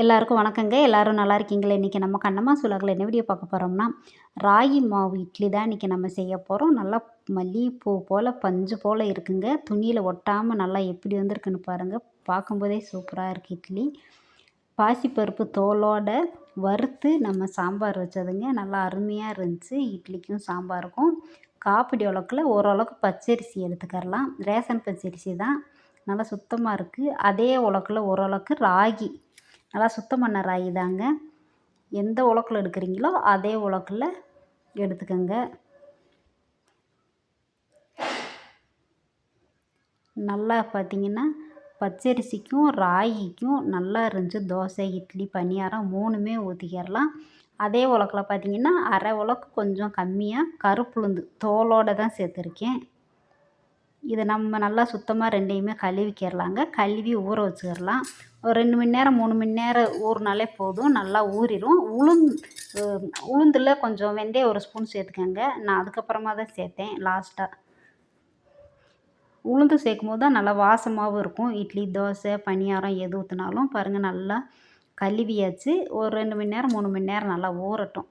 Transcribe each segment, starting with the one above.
எல்லாருக்கும் வணக்கங்க. எல்லோரும் நல்லா இருக்கீங்களே? இன்றைக்கி நம்ம கண்ணம்மா சுலகில் என்ன வீடியோ பார்க்க போகிறோம்னா ராகி மாவு இட்லி தான் இன்றைக்கி நம்ம செய்ய போகிறோம் நல்லா மல்லிகைப்பூ போல் பஞ்சு போல் இருக்குங்க. துணியில் ஒட்டாமல் நல்லா எப்படி வந்திருக்குன்னு பாருங்கள் பார்க்கும்போதே சூப்பராக இருக்குது இட்லி. பாசிப்பருப்பு தோலோட வறுத்து நம்ம சாம்பார் வச்சதுங்க. நல்லா அருமையாக இருந்துச்சு. இட்லிக்கும் சாம்பாருக்கும். காப்பிடி உலக்கில் ஓரளவுக்கு பச்சரிசி எடுத்துக்கரலாம். ரேஷன் பச்சரிசி தான். நல்லா சுத்தமாக இருக்குது அதே உலக்கில் ஓரளவுக்கு ராகி நல்லா சுத்தம் பண்ண ராகி தாங்க. எந்த உலக்கில் எடுக்கிறீங்களோ அதே உலக்கில் எடுத்துக்கோங்க. நல்லா பார்த்தீங்கன்னா பச்சரிசிக்கும் ராகிக்கும் நல்லா இருந்துச்சு. தோசை இட்லி பணியாரம் மூணுமே ஊற்றிக்கிறலாம் அதே உலக்கில் பார்த்தீங்கன்னா அரை உலக்கு கொஞ்சம் கம்மியாக கருப்புளுந்து தோலோடு தான் சேர்த்துருக்கேன். இதை நம்ம நல்லா சுத்தமாக ரெண்டையுமே கழுவிக்கிறலாங்க. கழுவி ஊற வச்சுக்கிறலாம். ஒரு ரெண்டு மணி நேரம் மூணு மணி நேரம் ஊறினாலே போதும். நல்லா ஊறிடும் உளுந்து உளுந்தில் கொஞ்சம் வெந்தயம் ஒரு ஸ்பூன் சேர்த்துக்கோங்க. நான் அதுக்கப்புறமா தான் சேர்த்தேன் லாஸ்ட்டாக உளுந்து சேர்க்கும் போது தான் நல்லா வாசமாகவும் இருக்கும். இட்லி தோசை பணியாரம் எது ஊற்றினாலும் பாருங்கள் நல்லா கழுவியாச்சு. ஒரு ரெண்டு மணி நேரம் மூணு மணி நேரம் நல்லா ஊறட்டும்.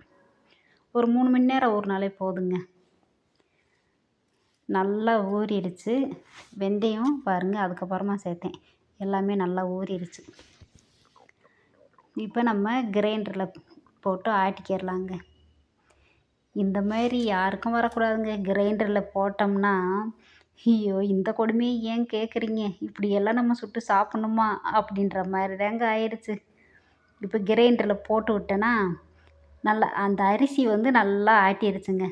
ஒரு மூணு மணி நேரம் ஊறினாலே போதுங்க. நல்லா ஊறிடுச்சு. வெந்தயம் பாருங்கள் அதுக்கப்புறமா சேர்த்தேன். எல்லாமே நல்லா ஊறிடுச்சு இப்போ நம்ம கிரைண்டரில் போட்டு ஆட்டிக்கிடலாங்க. இந்த மாதிரி யாருக்கும் வரக்கூடாதுங்க. கிரைண்டரில் போட்டோம்னா ஐயோ இந்த கொடுமையை ஏன் கேட்குறீங்க இப்படியெல்லாம் நம்ம சுட்டு சாப்பிட்ணுமா? அப்படின்ற மாதிரி தாங்க ஆயிடுச்சு. இப்போ கிரைண்டரில் போட்டு விட்டேன்னா நல்லா அந்த அரிசி வந்து நல்லா ஆட்டிடுச்சுங்க.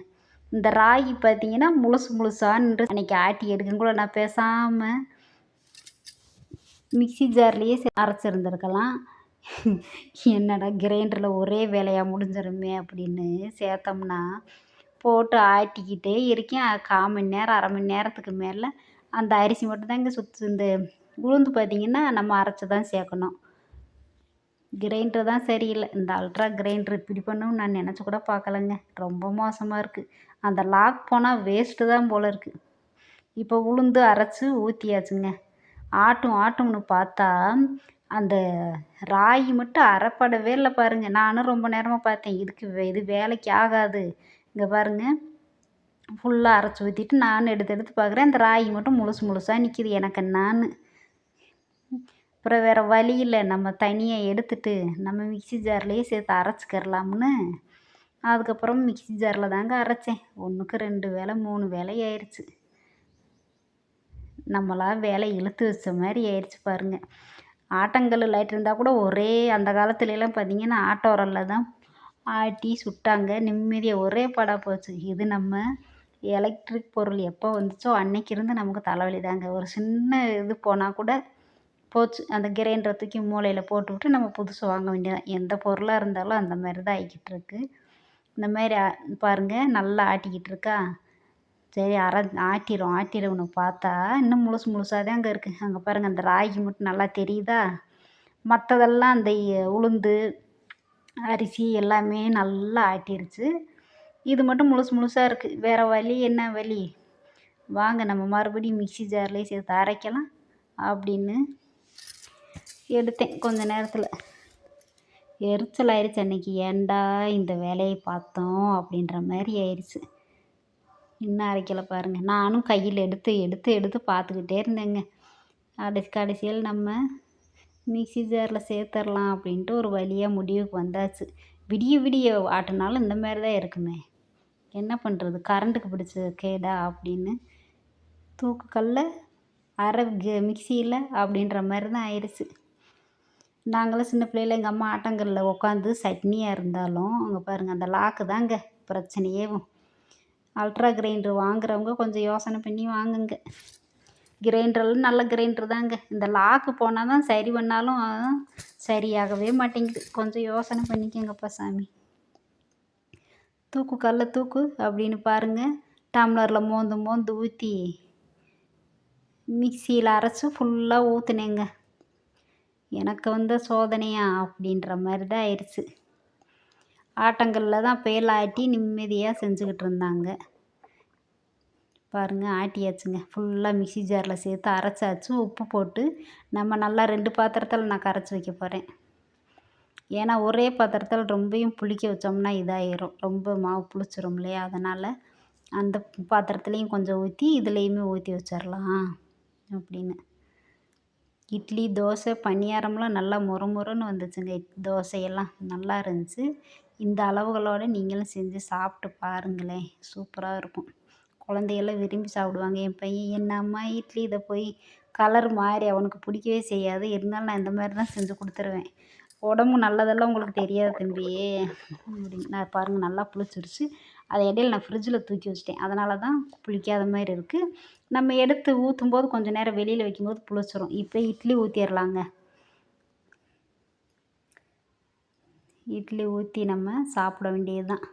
இந்த ராகி பார்த்தீங்கன்னா முழுசு முழுசாக நின்று அன்றைக்கி ஆட்டி எடுக்கக்குள்ள நான் பேசாமல் மிக்சி ஜார்லேயே அரைச்சிருந்துருக்கலாம். என்னடா கிரைண்டரில் ஒரே வேலையாக முடிஞ்சிருமே அப்படின்னு சேர்த்தோம்னா போட்டு ஆட்டிக்கிட்டே இருக்கேன். கால் மணி நேரம் அரை மணி நேரத்துக்கு மேலே அந்த அரிசி மட்டும்தாங்க சுற்று இந்த உளுந்து பார்த்திங்கன்னா நம்ம அரைச்சி தான் சேர்க்கணும். கிரைண்டர் தான் சரியில்லை. இந்த அல்ட்ரா கிரைண்டர் இப்படி பண்ணணும்னு நான் நினச்சி கூட பார்க்கலங்க. ரொம்ப மோசமாக இருக்குது அந்த லாக் போனால் வேஸ்ட்டு தான் போல் இருக்குது இப்போ உளுந்து அரைச்சி ஊற்றியாச்சுங்க ஆட்டும் ஆட்டும்னு பார்த்தா அந்த ராகி மட்டும் அரைப்படவே இல்லை பாருங்கள் நானும் ரொம்ப நேரமாக பார்த்தேன். இதுக்கு இது வேலைக்கு ஆகாது. இங்கே பாருங்கள் ஃபுல்லாக அரைச்சி ஊற்றிட்டு நானும் எடுத்து எடுத்து பார்க்குறேன் அந்த ராகி மட்டும் முழுசு முழுசாக நிற்கிது எனக்கு நான் அப்புறம் வேறு வழி இல்லை. நம்ம தனியாக எடுத்துட்டு நம்ம மிக்சி ஜார்லேயே சேர்த்து அரைச்சிக்கிறலாம்னு. அதுக்கப்புறம் மிக்சி ஜாரில் தாங்க அரைச்சேன். ஒன்றுக்கு ரெண்டு வேலை மூணு வேலை ஆயிடுச்சு நம்மளா வேலை இழுத்து வச்ச மாதிரி ஆயிடுச்சு பாருங்கள் ஆட்டங்கல் லைட் இருந்தால் கூட ஒரே அந்த காலத்துலலாம் பார்த்திங்கன்னா ஆட்டோரலில் தான் ஆட்டி சுட்டாங்க. நிம்மதியாக ஒரே படம் போச்சு. இது நம்ம எலக்ட்ரிக் பொருள் எப்போ வந்துச்சோ அன்னைக்கு இருந்து நமக்கு தலைவலி தாங்க ஒரு சின்ன இது போனால் கூட போச்சு. அந்த கிரைண்டரை தூக்கி மூலையில் போட்டுவிட்டு நம்ம புதுசு வாங்க வேண்டியதான் எந்த பொருளாக இருந்தாலும் அந்த மாதிரி தான் ஆகிக்கிட்டு இருக்கு. இந்த மாதிரி பாருங்கள் நல்லா ஆட்டிக்கிட்டு இருக்கா? சரி அரை ஆட்டிடும் ஆட்டிடும்னு பார்த்தா இன்னும் முழுசு முழுசாக தான் அங்கே இருக்குது அங்கே பாருங்கள் அந்த ராகி மட்டும் நல்லா தெரியுதா? மற்றதெல்லாம் அந்த உளுந்து அரிசி எல்லாமே நல்லா ஆட்டிருச்சு. இது மட்டும் முழுசு முழுசாக இருக்குது வேறு வழி என்ன வழி? வாங்க நம்ம மறுபடியும் மிக்சி ஜார்லேயே சேர்த்து அரைக்கலாம் அப்படின்னு எடுத்தேன் கொஞ்ச நேரத்தில். எரிச்சல் ஆயிடுச்சு அன்னைக்கு. ஏண்டா இந்த வேலையை பார்த்தோம் அப்படின்ற மாதிரி ஆயிடுச்சு இன்னும் அரைக்கலை பாருங்கள் நானும் கையில் எடுத்து எடுத்து எடுத்து பார்த்துக்கிட்டே இருந்தேங்க. கடைசி கடைசியில் நம்ம மிக்சி ஜாரில் சேர்த்துடலாம் அப்படின்ட்டு ஒரு வழியாக முடிவுக்கு வந்தாச்சு. விடிய விடிய ஆட்டினாலும் இந்த மாதிரி தான் இருக்குமே. என்ன பண்ணுறது? கரண்ட்டுக்கு பிடிச்ச கேடா அப்படின்னு தூக்குக்கல்ல அரை மிக்சியில் அப்படின்ற மாதிரி தான் ஆயிடுச்சு. நாங்களாம் சின்ன பிள்ளையில எங்கள் அம்மா ஆட்டங்கல்லில் உட்காந்து சட்னியாக இருந்தாலும் அங்கே பாருங்கள் அந்த லாக்கு தாங்க பிரச்சனையே அல்ட்ரா கிரைண்டர் வாங்குறவங்க கொஞ்சம் யோசனை பண்ணி வாங்குங்க. கிரைண்டரெல்லாம் நல்ல கிரைண்டர் தாங்க. இந்த லாக்கு போனால் தான் சரி பண்ணாலும் சரியாகவே மாட்டேங்குது. கொஞ்சம் யோசனை பண்ணிக்கங்கப்பா சாமி. தூக்கு கல்ல தூக்கு அப்படின்னு பாருங்கள் டம்ளரில் மோந்து மோந்து ஊற்றி மிக்சியில் அரைச்சி ஃபுல்லாக ஊற்றுனேங்க எனக்கு வந்த சோதனையா அப்படின்ற மாதிரி தான் ஆயிடுச்சு. ஆட்டங்கல்ல தான் பேல் ஆட்டி நிம்மதியாக செஞ்சுக்கிட்டு இருந்தாங்க. பாருங்கள் ஆட்டியாச்சுங்க. ஃபுல்லாக மிக்சி ஜாரில் சேர்த்து அரைச்சாச்சு. உப்பு போட்டு நம்ம நல்லா ரெண்டு பாத்திரத்தில் நான் கரைச்சி வைக்க போகிறேன் ஏன்னா ஒரே பாத்திரத்தில் ரொம்பையும் புளிக்க வச்சோம்னா இதாயிரும். ரொம்ப மாவு புளிச்சிரும் இல்லையா? அதனால் அந்த பாத்திரத்துலேயும் கொஞ்சம் ஊற்றி இதுலேயுமே ஊற்றி வச்சிடலாம் அப்படின்னு. இட்லி தோசை பணியாரம்லாம் நல்லா மொறு மொறுன்னு வந்துச்சுங்க. தோசையெல்லாம் நல்லா இருந்துச்சு. இந்த அளவுகளோடு நீங்களும் செஞ்சு சாப்பிட்டு பாருங்களேன். சூப்பராக இருக்கும். குழந்தையெல்லாம் விரும்பி சாப்பிடுவாங்க. என் பையன் என்ன அம்மா இட்லி இதை போய் கலர் மாறி அவனுக்கு பிடிக்கவே செய்யாது. இருந்தாலும் நான் இந்த மாதிரி தான் செஞ்சு கொடுத்துருவேன். உடம்பு நல்லதெல்லாம் உங்களுக்கு தெரியாது தம்பி. அப்படின்னு நான் பாருங்கள் நல்லா புளிச்சிருச்சு. அதை இடையில நான் ஃப்ரிட்ஜில் தூக்கி வச்சிட்டேன். அதனால தான் புளிக்காத மாதிரி இருக்குது நம்ம எடுத்து ஊற்றும் போது கொஞ்சம் நேரம் வெளியில் வைக்கும்போது புளிச்சிரும். இப்போ இட்லி ஊற்றிடலாங்க இட்லி ஊற்றி நம்ம சாப்பிட வேண்டியது தான்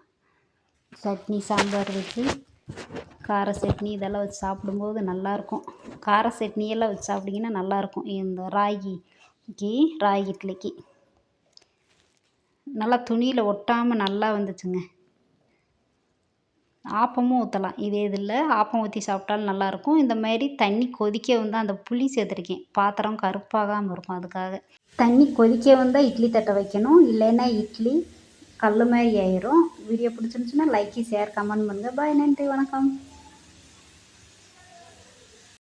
சட்னி சாம்பார் வச்சு கார சட்னி இதெல்லாம் வச்சு சாப்பிடும்போது நல்லாயிருக்கும். கார சட்னியெல்லாம் வச்சு சாப்பிட்டிங்கன்னா நல்லாயிருக்கும். இந்த ராகிக்கு ராகி இட்லிக்கு. நல்லா துணியில் ஒட்டாமல் நல்லா வந்துச்சுங்க. ஆப்பமும் ஊற்றலாம் இதே இதில் ஆப்பம் ஊற்றி சாப்பிட்டாலும் நல்லாயிருக்கும். இந்த மாதிரி தண்ணி கொதிக்க வந்து அந்த புளி சேர்த்துருக்கேன். பாத்திரம் கருப்பாகாமல் இருக்கும் அதுக்காக. தண்ணி கொதிக்க வந்தால் இட்லி தட்டை வைக்கணும். இல்லைன்னா இட்லி கல் மாதிரி ஆயிரும். வீடியோ பிடிச்சிருந்துச்சுன்னா லைக்கு ஷேர் கமெண்ட் பண்ணுங்கள் பாய் நன்றி வணக்கம்.